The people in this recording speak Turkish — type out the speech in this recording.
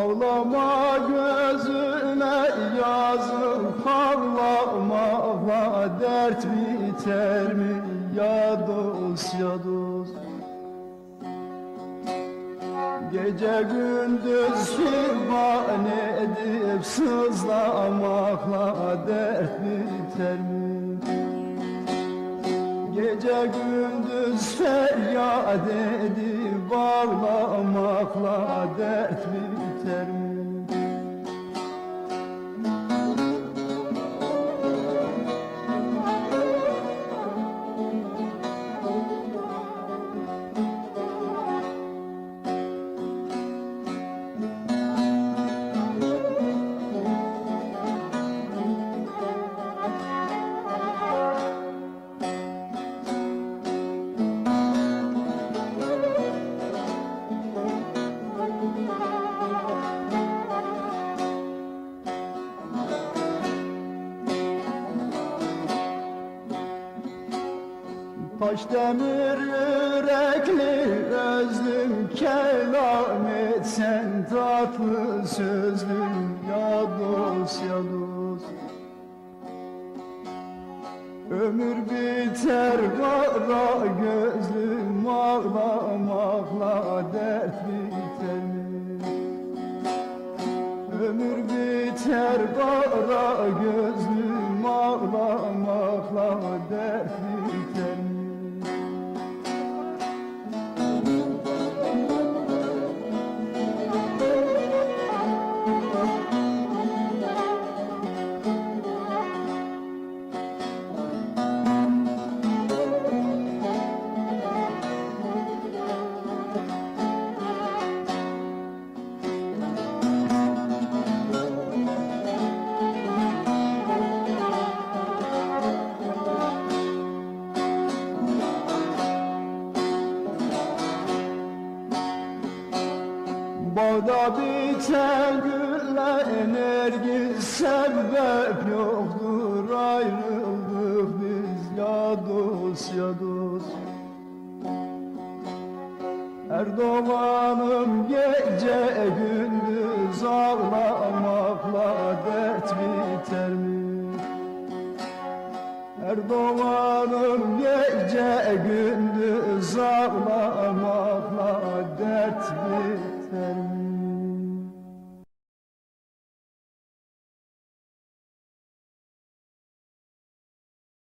Ağlama gözüne yazık Ağlama dert biter mi ya dost ya dost Gece gündüz firman edip sızlamakla dert biter mi? Gece gündüz feryat edip bağlamakla dert biter mi? Taş demir yürekli özlüm kelam etsen tatlı sözlüm ya dost ya dost Ömür biter kara gözlüm ağlamakla dert biter mi? Ömür biter kara gözlüm Bağda biten güller nergis sebep yoktur ayrıldık biz ya dost ya dost Erdoğan'ım gece gündüz ağlamakla dert biter mi? Erdoğan'ım gece gündüz